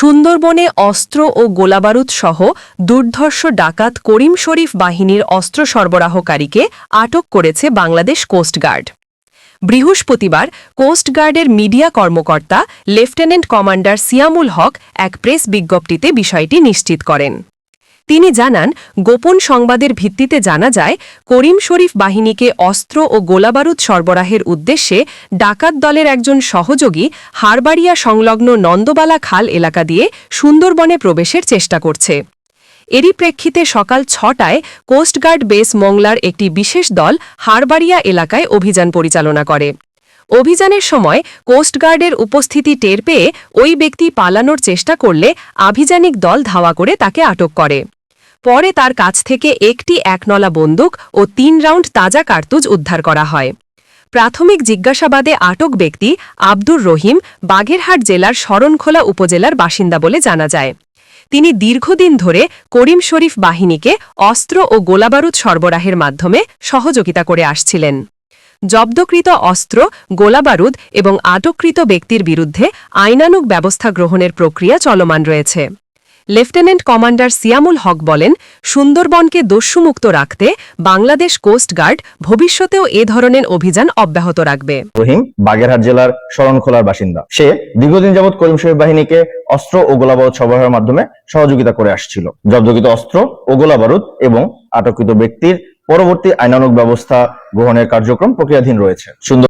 সুন্দরবনে অস্ত্র ও গোলাবারুদ সহ দুর্ধর্ষ ডাকাত করিম শরীফ বাহিনীর অস্ত্র সরবরাহকারীকে আটক করেছে বাংলাদেশ কোস্টগার্ড বৃহস্পতিবার কোস্টগার্ডের মিডিয়া কর্মকর্তা লেফটেন্যান্ট কমান্ডার সিয়ামুল হক এক প্রেস বিজ্ঞপ্তিতে বিষয়টি নিশ্চিত করেন। তিনি জানান, গোপন সংবাদের ভিত্তিতে জানা যায়, করিম শরীফ বাহিনীকে অস্ত্র ও গোলাবারুদ সরবরাহের উদ্দেশ্যে ডাকাত দলের একজন সহযোগী হারবাড়িয়া সংলগ্ন নন্দবালা খাল এলাকা দিয়ে সুন্দরবনে প্রবেশের চেষ্টা করছে। এরই প্রেক্ষিতে সকাল ছটায় কোস্টগার্ড বেস মংলার একটি বিশেষ দল হারবাড়িয়া এলাকায় অভিযান পরিচালনা করে। অভিযানের সময় কোস্টগার্ডের উপস্থিতি টের পেয়ে ওই ব্যক্তি পালানোর চেষ্টা করলে আভিযানিক দল ধাওয়া করে তাকে আটক করে। পরে তার কাছ থেকে একটি একনলা বন্দুক ও তিন রাউন্ড তাজা কার্তুজ উদ্ধার করা হয়। প্রাথমিক জিজ্ঞাসাবাদে আটক ব্যক্তি আব্দুর রহিম বাগেরহাট জেলার শরণখোলা উপজেলার বাসিন্দা বলে জানা যায়। তিনি দীর্ঘদিন ধরে করিম শরীফ বাহিনীকে অস্ত্র ও গোলাবারুদ সরবরাহের মাধ্যমে সহযোগিতা করে আসছিলেন। জব্দকৃত অস্ত্র, গোলাবারুদ এবং আটককৃত ব্যক্তির বিরুদ্ধে আইনানুগ ব্যবস্থা গ্রহণের প্রক্রিয়া চলমান রয়েছে। লেফটেন্যান্ট কমান্ডার সিয়ামুল হক বলেন, সুন্দরবনকে দস্যুমুক্ত রাখতে বাংলাদেশ কোস্টগার্ড ভবিষ্যতেও এ ধরনের অভিযান অব্যাহত রাখবে। রহিম, বাগেরহাট জেলার শরণখোলার বাসিন্দা। সে দীর্ঘদিন যাবৎ করিম শরীফ বাহিনীকে অস্ত্র ও গোলাবারুদ সরবরাহের মাধ্যমে সহযোগিতা করে আসছিল। জব্দকৃত অস্ত্র ও গোলাবারুদ এবং আটককৃত ব্যক্তির পরবর্তী আইনানুগ ব্যবস্থা গ্রহণের কার্যক্রম প্রক্রিয়াধীন রয়েছে। সুন্দর